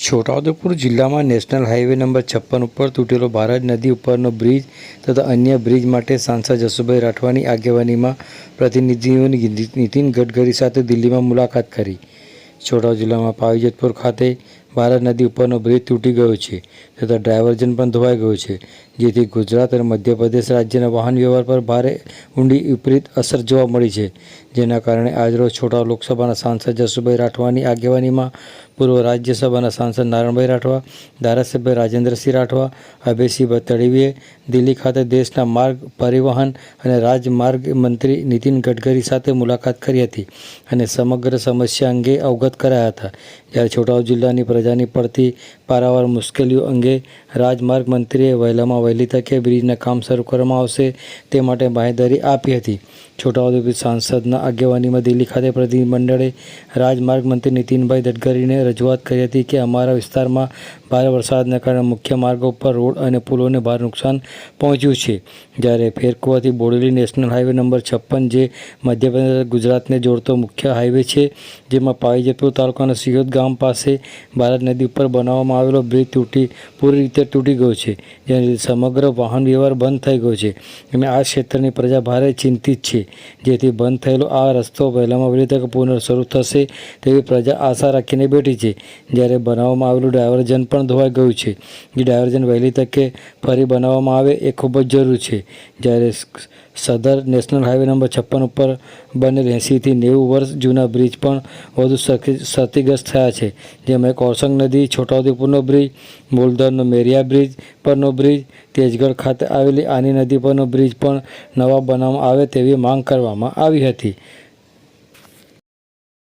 છોટાઉદેપુર જિલ્લામાં national highway number છપ્પન ઉપર તૂટેલો ભારત નદી ઉપરનો બ્રિજ તથા અન્ય બ્રિજ માટે સાંસદ જસુભાઈ રાઠવાની આગેવાનીમાં પ્રતિનિધિઓની નીતિન ગડકરી સાથે દિલ્હીમાં મુલાકાત કરી. છોટાઉ જિલ્લામાં પાવીજતપુર ખાતે ભારત નદી ઉપરનો બ્રિજ તૂટી ગયો છે તથા ડાયવર્ઝન પણ ધોવાઈ ગયું છે, જેથી ગુજરાત અને મધ્યપ્રદેશ રાજ્યના વાહન વ્યવહાર પર ભારે ઊંડી વિપરીત અસર જોવા મળી છે. જેના કારણે આજરોજ છોટાઉ લોકસભાના સાંસદ જસુભાઈ રાઠવાની આગેવાનીમાં પૂર્વ રાજ્યસભાના સાંસદ નારણભાઈ રાઠવા, ધારાસભ્ય રાજેન્દ્રસિંહ રાઠવા, અભયસિંહ તડવીએ દિલ્હી ખાતે દેશના માર્ગ પરિવહન અને રાજમાર્ગ મંત્રી નીતિન ગડકરી સાથે મુલાકાત કરી હતી અને સમગ્ર સમસ્યા અંગે અવગત કરાયા હતા. જ્યારે છોટાઉ જિલ્લાની પ્રજાની પડતી પારાવાર મુશ્કેલીઓ અંગે રાજમાર્ગ મંત્રીએ વહેલામાં વહેલી તકે બ્રિજના કામ શરૂ કરવામાં આવશે તે માટે બાંહેધરી આપી હતી. છોટાઉદેપુર સાંસદના આગેવાનીમાં દિલ્હી ખાતે પ્રતિનિધિમંડળે રાજમાર્ગ મંત્રી નીતિનભાઈ ગડકરીને રજૂઆત કરી હતી કે અમારા વિસ્તારમાં ભારે વરસાદના કારણે મુખ્ય માર્ગો પર રોડ અને પુલોને ભારે નુકસાન પહોંચ્યું છે. જ્યારે ફેરકુવાથી બોડેલી નેશનલ હાઈવે નંબર છપ્પન જે મધ્યપ્રદેશ ગુજરાતને જોડતો મુખ્ય હાઈવે છે, જેમાં પાવીજતપુર તાલુકાના સિયોદ ગામ પાસે ભારત નદી ઉપર બનાવવામાં આવેલો બ્રિજ તૂટી, પૂરી રીતે તૂટી ગયો છે. જેના લીધે સમગ્ર વાહન વ્યવહાર બંધ થઈ ગયો છે. અને આ ક્ષેત્રની પ્રજા ભારે ચિંતિત છે. જેથી બંધ થયેલો આ રસ્તો વહેલામાં વહેલી તકે પુનઃ શરૂ થશે તેવી પ્રજા આશા રાખીને બેઠી છે. જ્યારે બનાવવામાં આવેલું ડાયવર્ઝન પણ ધોવાઈ ગયું છે. જે ડાયવર્ઝન વહેલી તકે ફરી બનાવવામાં આવે એ ખૂબ જ જરૂરી છે. જ્યારે સદર નેશનલ હાઈવે નંબર છપ્પન ઉપર બંને એંસીથી નેવું વર્ષ જૂના બ્રિજ પણ વધુ ક્ષતિગ્રસ્ત થયા છે, જેમાં કોરસંગ નદી, છોટાઉદેપુરનો બ્રિજ મૂલધરનો મેરિયા બ્રિજ પરનો બ્રિજ, તેજગઢ ખાતે આવેલી આની નદી પરનો બ્રિજ પણ નવા બનાવવામાં આવે તેવી માંગ કરવામાં આવી હતી.